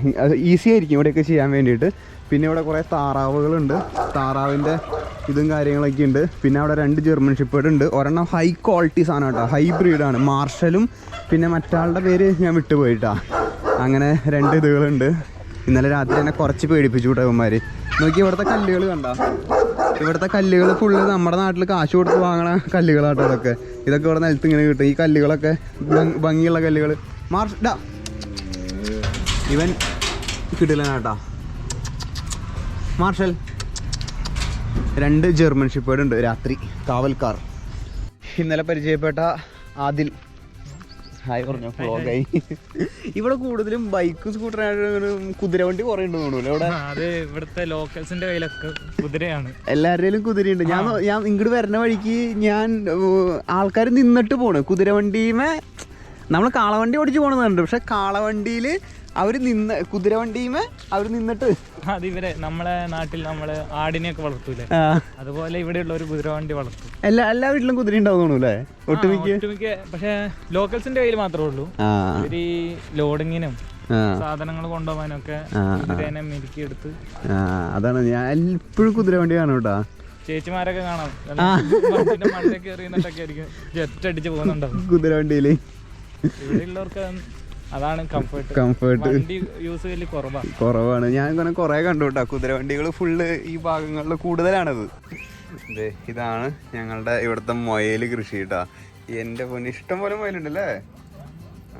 ഈസി ആയിരിക്കും ഇവിടെയൊക്കെ ചെയ്യാൻ വേണ്ടിയിട്ട്. പിന്നെ ഇവിടെ കുറേ താറാവുകളുണ്ട്. താറാവിന്റെ ഇതും കാര്യങ്ങളൊക്കെ ഉണ്ട്. പിന്നെ അവിടെ രണ്ട് ജർമ്മൻ ഷിപ്പേഡ് ഉണ്ട്. ഒരെണ്ണം ഹൈ ക്വാളിറ്റി സാധനം കേട്ടോ. ഹൈ ബ്രീഡാണ് മാർഷലും പിന്നെ മറ്റാളുടെ പേര് ഞാൻ വിട്ടുപോയിട്ടാ അങ്ങനെ രണ്ട് ഇതുകളുണ്ട്. ഇന്നലെ രാത്രി എന്നെ കുറച്ച് പേടിപ്പിച്ചു കേട്ടോ ഇവന്മാർ നോക്കി ഇവിടുത്തെ കല്ലുകൾ കണ്ട? ഇവിടുത്തെ കല്ലുകൾ ഫുള്ള് നമ്മുടെ നാട്ടിൽ കാശ് കൊടുത്ത് വാങ്ങണ കല്ലുകളാട്ടോ ഇതൊക്കെ. ഇതൊക്കെ ഇവിടെ നിലത്ത് ഇങ്ങനെ കിട്ടും. ഈ കല്ലുകളൊക്കെ ഭംഗിയുള്ള കല്ലുകൾ മാർഷ് ഡാ. ഇവൻ കിട്ടില്ല കേട്ടാ മാർഷൽ രണ്ട് ജർമ്മൻ ഷിപ്പേർഡ് ഉണ്ട് രാത്രി കാവൽക്കാർ. ഇന്നലെ പരിചയപ്പെട്ട ആദിൽ ഹായ് പറഞ്ഞു. ഫ്ലോഗായി ഇവിടെ കൂടുതലും ബൈക്കും സ്കൂട്ടറും കുതിരവണ്ടി കുറേ ഉണ്ട് തോന്നുന്നു ഇവിടെ അത് ഇവിടുത്തെ ലോക്കൽസിന്റെ കയ്യിലൊക്കെ കുതിരയാണ്. എല്ലാവരുടെയും കുതിരയുണ്ട്. ഞാൻ ഞാൻ ഇങ്ങോട്ട് വരുന്ന വഴിക്ക് ഞാൻ ആൾക്കാർ നിന്നിട്ട് പോണ്. കുതിരവണ്ടിമേ നമ്മൾ കാളവണ്ടി ഓടിച്ച് പോകണമെന്നുണ്ട് പക്ഷെ കാളവണ്ടിയിൽ അവർ നിന്ന് കുതിരവണ്ടിമേ അവർ നിന്നിട്ട്. അത് ഇവരെ നമ്മളെ നാട്ടിൽ നമ്മൾ ആടിനെയൊക്കെ വളർത്തൂലേ അതുപോലെ ഇവിടെയുള്ള ഒരു കുതിരവണ്ടി വളർത്തും. എല്ലാ എല്ലാ വീട്ടിലും കുതിര ഉണ്ടാവുന്നു അല്ലേ ഒട്ടുമിക്ക ഒട്ടുമിക്ക പക്ഷെ ലോക്കൽസിന്റെ കയ്യിൽ മാത്രമേ ഉള്ളൂ. ഈ ലോഡിങ്ങിനും സാധനങ്ങൾ കൊണ്ടുപോകാനൊക്കെ കുതിരേനെ മെരുക്കി എടുത്ത് അതാണ് ഞാൻ എപ്പോഴും കുതിരവണ്ടി കാണും കേട്ടോ. ചേച്ചിമാരൊക്കെ കാണാം. എറിയുന്നിട്ടൊക്കെ ആയിരിക്കും. ജെറ്റ് അടിച്ച് പോകുന്നുണ്ടാവും. കുതിരവണ്ടിയിൽ ഇവിടെ ഉള്ളവർക്ക് അതാണ് കംഫർട്ട് കംഫർട്ട് യൂസ് കുറവാണ് കുറവാണ്. ഞാൻ ഇങ്ങനെ കുറേ കണ്ടു കേട്ടോ കുതിരവണ്ടികൾ ഫുള്ള് ഈ ഭാഗങ്ങളിൽ കൂടുതലാണത്. ഇതാണ് ഞങ്ങളുടെ ഇവിടുത്തെ മൊയൽ കൃഷി കേട്ടാ എന്റെ പൊന്ന് ഇഷ്ടം പോലെ മൊയലുണ്ടല്ലേ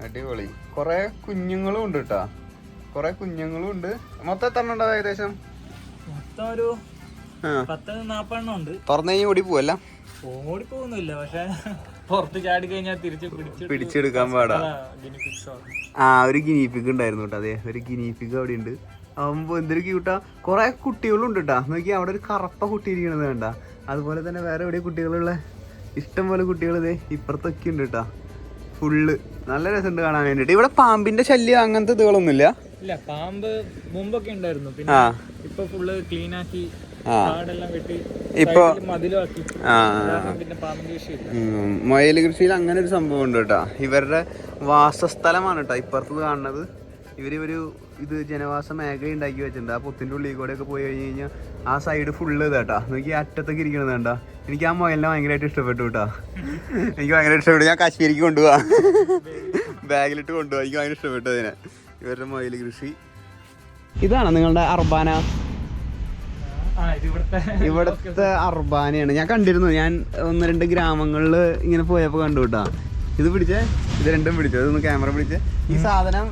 അടിപൊളി. കുറേ കുഞ്ഞുങ്ങളും ഉണ്ട് കേട്ടാ കുറേ കുഞ്ഞുങ്ങളും ഉണ്ട്. മൊത്തം എത്ര ഉണ്ടാവും ഏകദേശം? മൊത്തം ഒരു പത്ത് ഉണ്ട്. തുറന്നു കഴിഞ്ഞാൽ ഓടി പോവല്ല? ഓടി പോകുന്നില്ല പക്ഷെ പുറത്ത് ചാടി കഴിഞ്ഞാൽ തിരിച്ച് പിടിച്ച് പിടിച്ചെടുക്കാൻ പാടാ. ആ ഒരു ഗിനിപ്പിക്ക് ഉണ്ടായിരുന്നു കേട്ടോ അതെ. ഒരു ഗിനിപ്പിക്ക് അവിടെ ഉണ്ട്. ആവുമ്പോ എന്തൊരു ക്യൂട്ടാ കുറെ കുട്ടികളും ഉണ്ട് കേട്ടാ. നോക്കി അവിടെ ഒരു കറപ്പ കുട്ടി ഇരിക്കണത് വേണ്ട അതുപോലെ തന്നെ വേറെ എവിടെ കുട്ടികളുള്ള ഇഷ്ടം പോലെ കുട്ടികൾ ഇതേ ഇപ്പുറത്തൊക്കെ ഉണ്ട് കേട്ടാ. ഫുള്ള് നല്ല രസമുണ്ട് കാണാൻ വേണ്ടിട്ട് ഇവിടെ പാമ്പിന്റെ ശല്യം അങ്ങനത്തെ ഇതുകളൊന്നുമില്ല. ഇല്ല പാമ്പ് മുമ്പൊക്കെ ഉണ്ടായിരുന്നു. പിന്നെ ഇപ്പൊ ഫുള്ള് ക്ലീൻ ആക്കി ഇപ്പൊ. മൊയൽ കൃഷിയിൽ അങ്ങനെ ഒരു സംഭവം ഉണ്ട് കേട്ടാ. ഇവരുടെ വാസസ്ഥലമാണ് കേട്ടോ. ഇപ്പുറത്ത് കാണുന്നത്. ഇവർ ഒരു ഇത് ജനവാസ മേഖല ഉണ്ടാക്കി വെച്ചിട്ടുണ്ട്. ആ പുത്തിന്റെ ഉള്ളിൽ കൂടെ ഒക്കെ പോയി കഴിഞ്ഞ് കഴിഞ്ഞാൽ ആ സൈഡ് ഫുള്ള് ഇതാട്ടാ നോക്കി അറ്റത്തേക്ക് ഇരിക്കണത് കണ്ട? എനിക്ക് ആ മൊയലിനെ ഭയങ്കരമായിട്ട് ഇഷ്ടപ്പെട്ടു കേട്ടോ. എനിക്ക് ഭയങ്കര ഇഷ്ടപ്പെട്ടു. ഞാൻ കാശ്മീരിക്ക് കൊണ്ടുപോവാ. ബാഗിലിട്ട് കൊണ്ടുപോവാ. എനിക്ക് ഭയങ്കര ഇഷ്ടപ്പെട്ടു അതിനെ. ഇവരുടെ മൊയൽ കൃഷി. ഇതാണ് നിങ്ങളുടെ അർബാന ഇവിടുത്തെ അർബാനയാണ്. ഞാൻ കണ്ടിരുന്നു. ഞാൻ ഒന്ന് രണ്ട് ഗ്രാമങ്ങളിൽ ഇങ്ങനെ പോയപ്പോൾ കണ്ടു കേട്ടാ. ഇത് പിടിച്ചേ? ഇത് രണ്ടും പിടിച്ചു? അതൊന്ന് ക്യാമറ പിടിച്ച്. ഈ സാധനം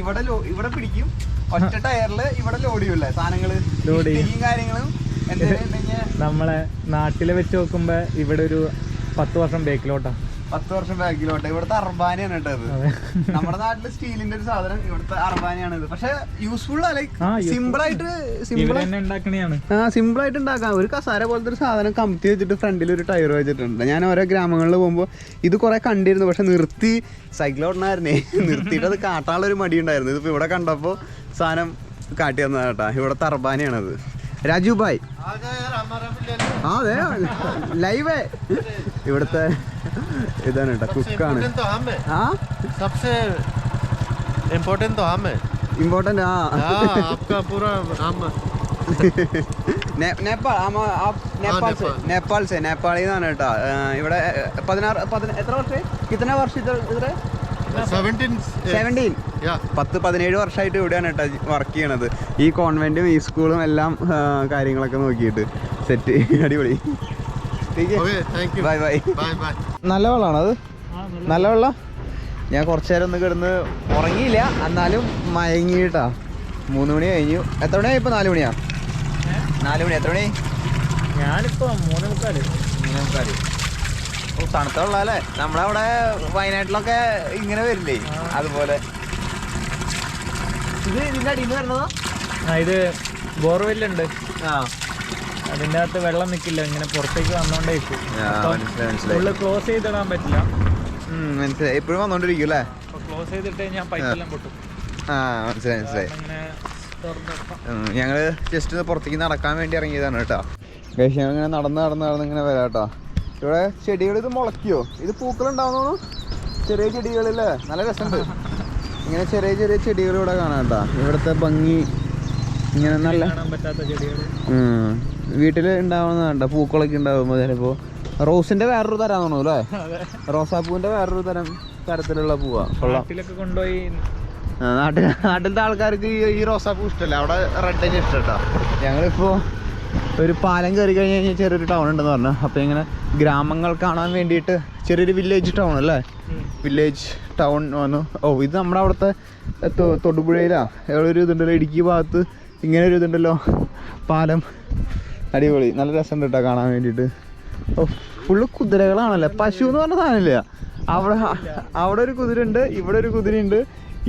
ഇവിടെ ഇവിടെ പിടിക്കും. ഒറ്റ ടയറിൽ ഇവിടെ ലോഡ് ചെയ്യൂല്ലേ? സാധനങ്ങൾ ലോഡ് കാര്യങ്ങളും നമ്മളെ നാട്ടിൽ വെച്ച് നോക്കുമ്പോ ഇവിടെ ഒരു പത്ത് വർഷം ബേക്കിലോട്ടാ പത്ത് വർഷം ബാക്കിലോട്ട് ഇവിടുത്തെ അർബാനിയാണ് കേട്ടോ ഇത്. നമ്മുടെ നാട്ടിൽ സ്റ്റീലിന്റെ ഒരു സാധനം ഇവിടുത്തെ അർബാനിയാണ് ഇത്. പക്ഷെ യൂസ്ഫുൾ ലൈക്ക് സിമ്പിൾ ആയിട്ട് സിമ്പിൾ ആ. സിമ്പിൾ ആയിട്ട് ഉണ്ടാക്കാം. ഒരു കസാര പോലത്തെ ഒരു സാധനം കമത്തി വെച്ചിട്ട് ഫ്രണ്ടിൽ ഒരു ടയർ വെച്ചിട്ടുണ്ട്. ഞാൻ ഓരോ ഗ്രാമങ്ങളിൽ പോകുമ്പോൾ ഇത് കുറെ കണ്ടിരുന്നു. പക്ഷെ നിർത്തി സൈക്കിൾ ഓടണമായിരുന്നേ നിർത്തിയിട്ട് അത് കാട്ടാനുള്ള ഒരു മടി ഉണ്ടായിരുന്നു ഇതിപ്പോ ഇവിടെ കണ്ടപ്പോൾ സാധനം കാട്ടി തന്നതാട്ടാ ഇവിടെ തർബാനിയാണത് രാജു ഭായ് आ जाओ यार हमारा भी ले लो ആ അതെ ലൈവേ ഇവിടുത്തെ ഇതാണ് കേട്ടോ കുക്കാണ് इम्पोर्टेंट तो हम है ആ सबसे इम्पोर्टेंट तो हम है ഇമ്പോർട്ടൻ്റ് ആ हाँ आपका पूरा हम നേ- നേപ്പാൾ ആമ ആ- നേപ്പാൾ സെ നേപ്പാൾ. നേപ്പാൾ സെ നേപ്പാളിൽ നിന്നാണ് കേട്ടോ ആ, ഇവിടെ പതിനാറ് പതിന എത്ര വർഷം കിത്തന വർഷം ഇത്ര सेवनटीन പത്ത് പതിനേഴ് വർഷമായിട്ട് ഇവിടെയാണ് കേട്ടോ വർക്ക് ചെയ്യണത്. ഈ കോൺവെന്റും ഈ സ്കൂളും എല്ലാം കാര്യങ്ങളൊക്കെ നോക്കിയിട്ട് സെറ്റ് അടിപൊളി. ബൈ ബൈ നല്ല വെള്ളമാണത് അത്? നല്ല വെള്ളം. ഞാൻ കുറച്ചു നേരം ഒന്ന് കിടന്ന് ഉറങ്ങിയില്ല. എന്നാലും മയങ്ങിയിട്ടാ. മൂന്ന് മണി കഴിഞ്ഞു. എത്ര മണിയായി ഇപ്പൊ നാല് മണിയാ? നാല് മണി. എത്ര മണി? ഞാനിപ്പോ മൂന്ന് മുക്കാൽ. മൂന്ന് മുക്കാൽ. ഓ തണുത്ത വെള്ളം അല്ലേ? നമ്മളവിടെ വയനാട്ടിലൊക്കെ ഇങ്ങനെ വരില്ലേ? അതുപോലെ. ഇത് ഇതിന്റെ അടിയിൽ നിന്ന് വരണതാ? ആ ഇത് ബോർവെല്ലുണ്ട്. ആ. അതിന്റെ അകത്ത് വെള്ളം നിൽക്കില്ല ഇങ്ങനെ പുറത്തേക്ക് വന്നോണ്ടേ മനസ്സിലായി. ഫുള്ള് ക്ലോസ് ചെയ്തിടാൻ പറ്റില്ല. മനസ്സിലായി. എപ്പോഴും വന്നോണ്ടിരിക്കും അല്ലേ? ക്ലോസ് ചെയ്തിട്ട് കഴിഞ്ഞാൽ പൈപ്പെല്ലാം പൊട്ടും. ആ മനസ്സിലായി മനസ്സിലായി. ഞങ്ങൾ ജസ്റ്റ് പുറത്തേക്ക് നടക്കാൻ വേണ്ടി ഇറങ്ങിയതാണ് കേട്ടോ. കഴിച്ച് ഞങ്ങൾ ഇങ്ങനെ നടന്ന് നടന്ന് നടന്ന് ഇങ്ങനെ വരാം കേട്ടോ. ഇവിടെ ചെടികൾ ഇത് മുളയ്ക്കോ ഇത് പൂക്കളുണ്ടാവുന്നു ചെറിയ ചെടികളില്ലേ? നല്ല രസമുണ്ട്. ഇങ്ങനെ ചെറിയ ചെറിയ ചെടികൾ ഇവിടെ കാണാം കേട്ടോ. ഇവിടുത്തെ ഭംഗി ഇങ്ങനെ നല്ല കാണാൻ പറ്റാത്ത ചെടികൾ. വീട്ടിൽ ഉണ്ടാവുന്ന പൂക്കളൊക്കെ ഉണ്ടാവുമ്പോൾ ചിലപ്പോൾ റോസിന്റെ വേറൊരു തരം തോന്നുന്നു അല്ലേ റോസാപ്പൂവിന്റെ വേറൊരു തരം തരത്തിലുള്ള പൂവാ. കൊണ്ടുപോയി നാട്ടിൽ നാട്ടിലത്തെ ആൾക്കാർക്ക് ഈ ഈ റോസാപ്പൂ ഇഷ്ടമല്ല അവിടെ റെഡിന് ഇഷ്ടം കേട്ടോ. ഞങ്ങളിപ്പോ ഒരു പാലം കയറി കഴിഞ്ഞ് കഴിഞ്ഞാൽ ചെറിയൊരു ടൗൺ ഉണ്ടെന്ന് പറഞ്ഞു. അപ്പോൾ ഇങ്ങനെ ഗ്രാമങ്ങൾ കാണാൻ വേണ്ടിയിട്ട് ചെറിയൊരു വില്ലേജ് ടൗൺ അല്ലേ? വില്ലേജ് ടൗൺ വന്നു. ഓ ഇത് നമ്മുടെ അവിടുത്തെ തൊടുപുഴയിലാണ് ഒരു ഇതുണ്ടല്ലോ ഇടുക്കി ഭാഗത്ത് ഇങ്ങനെ ഒരു ഇതുണ്ടല്ലോ പാലം. അടിപൊളി. നല്ല രസമുണ്ട് കേട്ടോ കാണാൻ വേണ്ടിയിട്ട്. ഓ ഫുള്ള് കുതിരകളാണല്ലേ? പശു എന്ന് പറഞ്ഞ സാധനമില്ല അവിടെ അവിടെ ഒരു കുതിരയുണ്ട് ഇവിടെ ഒരു കുതിരയുണ്ട്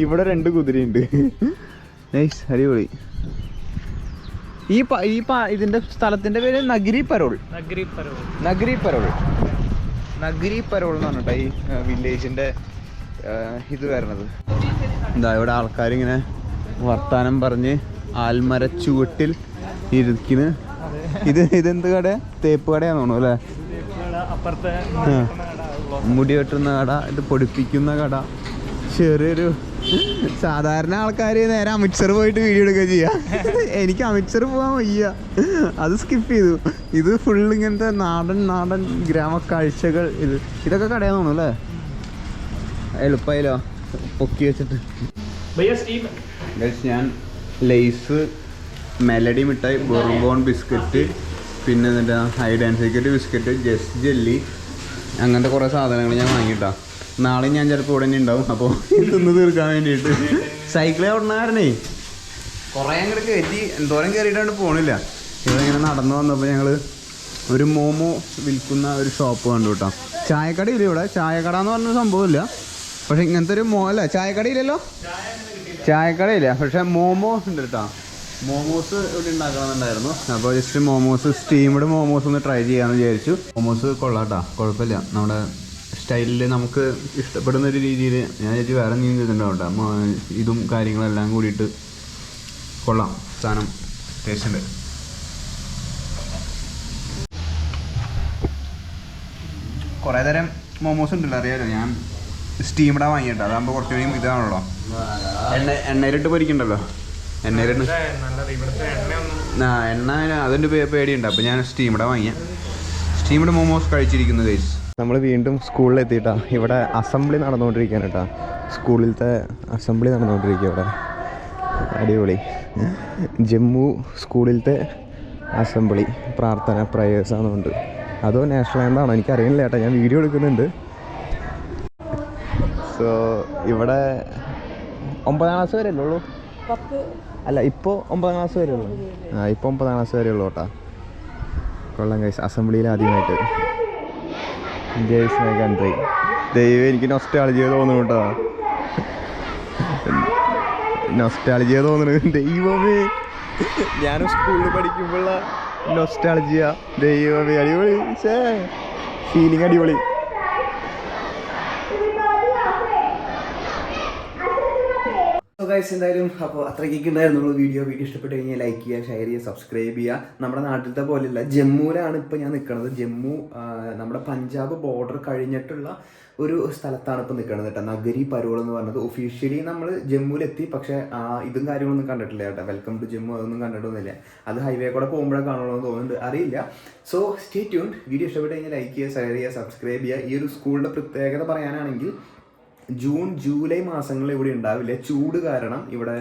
ഇവിടെ രണ്ട് കുതിരയുണ്ട്. നൈസ് അടിപൊളി. ഈ ഈ ഇതിന്റെ സ്ഥലത്തിന്റെ പേര് നഗരി പരോൾ നഗരി പരോൾ നഗരി പരോൾ നഗരി പരോൾ എന്ന് പറഞ്ഞിട്ടാ ഈ വില്ലേജിന്റെ ഇത് വരണത് എന്താ ഇവിടെ ആൾക്കാരിങ്ങനെ വർത്താനം പറഞ്ഞ് ആൽമര ചുവട്ടിൽ ഇരിക്കണ്. ഇത് ഇതെന്ത് കട തേപ്പ് കടയാന്ന് തോന്നുന്നു അല്ലേ? അപ്പുറത്തെ മുടി വെട്ടുന്ന കട ഇത് പൊടിപ്പിക്കുന്ന കട. ചെറിയൊരു സാധാരണ ആൾക്കാർ നേരെ അമിത്സർ പോയിട്ട് വീഡിയോ എടുക്കുക ചെയ്യാ. എനിക്ക് അമിത്സർ പോകാൻ വയ്യ. അത് സ്കിപ്പ് ചെയ്തു. ഇത് ഫുൾ ഇങ്ങനത്തെ നാടൻ നാടൻ ഗ്രാമ കാഴ്ചകൾ ഇത്. ഇതൊക്കെ കടയാൻ തോന്നുന്നു അല്ലേ? എളുപ്പമായില്ലോ. പൊക്കി വെച്ചിട്ട്. ഞാൻ ലേസ് മെലഡി മിഠായി ബോർബോൺ ബിസ്ക്കറ്റ് പിന്നെ എന്നിട്ട് hide and secret biscuit just jelly അങ്ങനത്തെ കുറേ സാധനങ്ങൾ ഞാൻ വാങ്ങിയിട്ടാ. നാളെ ഞാൻ ചിലപ്പോൾ ഉടനെ ഉണ്ടാവും. അപ്പോൾ നിന്ന് തീർക്കാൻ വേണ്ടിയിട്ട്. സൈക്കിളെ ഓടണാരണേ കുറേ അങ്ങോട്ട് കയറ്റി എന്തോരം കയറിയിട്ടാണ് പോണില്ല. ഇങ്ങനെ നടന്നു വന്നപ്പോൾ ഞങ്ങൾ ഒരു മോമോ വിൽക്കുന്ന ഒരു ഷോപ്പ് കണ്ടു കേട്ടോ. ചായക്കടയില്ല ഇവിടെ? ചായക്കട എന്ന് പറഞ്ഞ സംഭവമില്ല. പക്ഷെ ഇങ്ങനത്തെ ഒരു മോ അല്ല ചായക്കട ഇല്ല. പക്ഷെ മോമോ ഉണ്ട് കേട്ടോ. മോമോസ് ഇവിടെ ഉണ്ടാക്കണമെന്നുണ്ടായിരുന്നു. അപ്പോൾ ജസ്റ്റ് മോമോസ് സ്റ്റീംഡ് മോമോസ് ഒന്ന് ട്രൈ ചെയ്യാമെന്ന് വിചാരിച്ചു. മോമോസ് കൊള്ളാം കേട്ടോ. കുഴപ്പമില്ല. നമ്മുടെ സ്റ്റൈലിൽ നമുക്ക് ഇഷ്ടപ്പെടുന്ന ഒരു രീതിയിൽ ഞാൻ ചേച്ചി വേറെ നീന്തി ചെയ്തിട്ടുണ്ടാവും കേട്ടോ ഇതും കാര്യങ്ങളെല്ലാം കൂടിയിട്ട് കൊള്ളാം. സാധനം ടേസ്റ്റ് ഉണ്ട്. കുറേ തരം മോമോസ് ഉണ്ടല്ലോ അറിയാലോ? ഞാൻ സ്റ്റീംഡാ വാങ്ങിയിട്ട് അതാകുമ്പോൾ കുറച്ചുകൂടി ഇതാണല്ലോ. എണ്ണ എണ്ണയിലിട്ട് പൊരിക്കണ്ടല്ലോ? എണ്ണയിലിട്ട് ആ എണ്ണ അതിന്റെ പേടിയുണ്ട്. അപ്പോൾ ഞാൻ സ്റ്റീംഡാ വാങ്ങിയ. സ്റ്റീമഡ് മോമോസ് കഴിച്ചിരിക്കുന്നു ഗൈസ് നമ്മൾ വീണ്ടും സ്കൂളിൽ എത്തിയിട്ടാ ഇവിടെ അസംബ്ലി നടന്നുകൊണ്ടിരിക്കുകയാണ് കേട്ടോ. സ്കൂളിലത്തെ അസംബ്ലി നടന്നുകൊണ്ടിരിക്കുക ഇവിടെ. അടിപൊളി. ജമ്മു സ്കൂളിലത്തെ അസംബ്ലി പ്രാർത്ഥന പ്രയേഴ്സ് ആണെന്നുണ്ട് അതോ നാഷണൽ എന്താണോ എനിക്കറിയില്ല ചേട്ടാ ഞാൻ വീഡിയോ എടുക്കുന്നുണ്ട്. സോ ഇവിടെ ഒമ്പതാം ക്ലാസ് വരെ അല്ലേ ഉള്ളൂ? അല്ല ഇപ്പോൾ ഒമ്പതാം ക്ലാസ് വരെ ഉള്ളൂ. ആ ഇപ്പോൾ ഒമ്പതാം ക്ലാസ് വരെ ഉള്ളൂ കേട്ടാ. കൊള്ളാം കൈസ് അസംബ്ലിയിൽ ആദ്യമായിട്ട്. ഇന്ത്യ ഇസ് മൈ കൺട്രി ദൈവം എനിക്ക് നൊസ്റ്റാളജിയ തോന്നുന്നു കേട്ടോ. നൊസ്റ്റാളജിയ തോന്നുന്നു. ദൈവമേ. ഞാൻ സ്കൂളിൽ പഠിക്കുമ്പോഴുള്ള നൊസ്റ്റാളജിയ ദൈവമേ അടിപൊളി. ഫീലിംഗ് അടിപൊളി. ഗൈസ് എന്തായാലും അപ്പോൾ അത്രയ്ക്കൊക്കെ നമ്മൾ വീഡിയോ വീഡിയോ ഇഷ്ടപ്പെട്ട് കഴിഞ്ഞാൽ ലൈക്ക് ചെയ്യുക ഷെയർ ചെയ്യുക സബ്സ്ക്രൈബ് ചെയ്യുക. നമ്മുടെ നാട്ടിലത്തെ പോലെയല്ല ജമ്മുവിലാണ് ഇപ്പോൾ ഞാൻ നിൽക്കുന്നത് ജമ്മു നമ്മുടെ പഞ്ചാബ് ബോർഡർ കഴിഞ്ഞിട്ടുള്ള ഒരു സ്ഥലത്താണ് ഇപ്പോൾ നിൽക്കുന്നത് കേട്ടോ. നഗരി പരോൾ എന്ന് പറഞ്ഞത്. ഒഫീഷ്യലി നമ്മൾ ജമ്മുവിലെത്തി പക്ഷേ ഇതും കാര്യങ്ങളൊന്നും കണ്ടിട്ടില്ല കേട്ടോ. വെൽക്കം ടു ജമ്മു അതൊന്നും കണ്ടിട്ടൊന്നുമില്ല. അത് ഹൈവേ കൂടെ പോകുമ്പോഴേ കാണുള്ളൂ എന്ന് തോന്നുന്നുണ്ട്. അറിയില്ല. സോ സ്റ്റേ ട്യൂൺ വീഡിയോ ഇഷ്ടപ്പെട്ട് കഴിഞ്ഞാൽ ലൈക്ക് ചെയ്യുക ഷെയർ ചെയ്യുക സബ്സ്ക്രൈബ് ചെയ്യുക. ഈ ഒരു സ്കൂളിന്റെ പ്രത്യേകത പറയാനാണെങ്കിൽ ജൂൺ ജൂലൈ മാസങ്ങൾ ഇവിടെ ഉണ്ടാവില്ല. ചൂട് കാരണം ഇവിടെ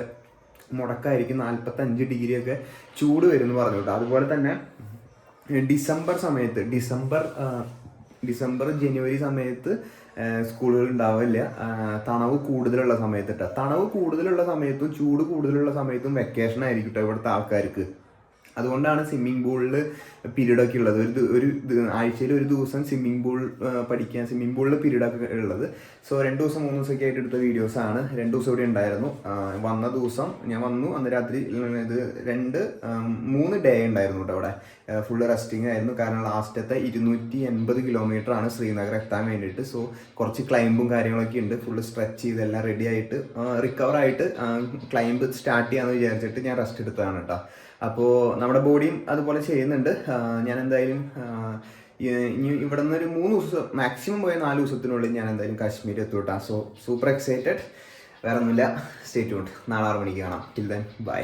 മുടക്കായിരിക്കും. നാൽപ്പത്തഞ്ച് ഡിഗ്രി ഒക്കെ ചൂട് വരും എന്ന് പറഞ്ഞു കേട്ടോ. അതുപോലെ തന്നെ ഡിസംബർ സമയത്ത് ഡിസംബർ ഡിസംബർ ജനുവരി സമയത്ത് സ്കൂളുകൾ ഉണ്ടാവില്ല. തണവ് കൂടുതലുള്ള സമയത്ത് കേട്ടോ. തണവ് കൂടുതലുള്ള സമയത്തും ചൂട് കൂടുതലുള്ള സമയത്തും വെക്കേഷൻ ആയിരിക്കും കേട്ടോ ഇവിടുത്തെ ആൾക്കാർക്ക്. അതുകൊണ്ടാണ് സ്വിമ്മിംഗ് പൂളിൽ പീരീഡൊക്കെ ഉള്ളത്. ഒരു ഒരു ആഴ്ചയിൽ ഒരു ദിവസം സ്വിമ്മിംഗ് പൂൾ പഠിക്കാൻ സ്വിമ്മിംഗ് പൂളിൽ പീരീഡൊക്കെ ഉള്ളത്. സോ രണ്ട് ദിവസം മൂന്ന് ദിവസമൊക്കെ ആയിട്ട് എടുത്ത വീഡിയോസാണ് രണ്ട് ദിവസം ഇവിടെ ഉണ്ടായിരുന്നു. വന്ന ദിവസം ഞാൻ വന്നു. അന്ന് രാത്രി ഇത് രണ്ട് മൂന്ന് ഡേ ഉണ്ടായിരുന്നു കേട്ടോ അവിടെ. ഫുള്ള് റെസ്റ്റിംഗ് ആയിരുന്നു. കാരണം ലാസ്റ്റത്തെ ഇരുന്നൂറ്റി എൺപത് കിലോമീറ്റർ ആണ് ശ്രീനഗർ എത്താൻ വേണ്ടിയിട്ട്. സോ കുറച്ച് ക്ലൈംബും കാര്യങ്ങളൊക്കെ ഉണ്ട്. ഫുൾ സ്ട്രെച്ച് ചെയ്ത് എല്ലാം റെഡി ആയിട്ട് റിക്കവർ ആയിട്ട് ക്ലൈംബ് സ്റ്റാർട്ട് ചെയ്യാമെന്ന് വിചാരിച്ചിട്ട് ഞാൻ റെസ്റ്റ് എടുത്തതാണ് കേട്ടോ. അപ്പോൾ നമ്മുടെ ബോഡിയും അതുപോലെ ചെയ്യുന്നുണ്ട്. ഞാൻ എന്തായാലും ഇനി ഇവിടെ നിന്ന് ഒരു മൂന്ന് ദിവസം മാക്സിമം പോയ നാല് ദിവസത്തിനുള്ളിൽ ഞാൻ എന്തായാലും കാശ്മീർ എത്തൂട്ടാ. സോ സൂപ്പർ എക്സൈറ്റഡ് വേറെ ഒന്നുമില്ല സ്റ്റേറ്റ് ഉണ്ട് നാളെ ആറ് മണിക്ക് കാണാം. Till then bye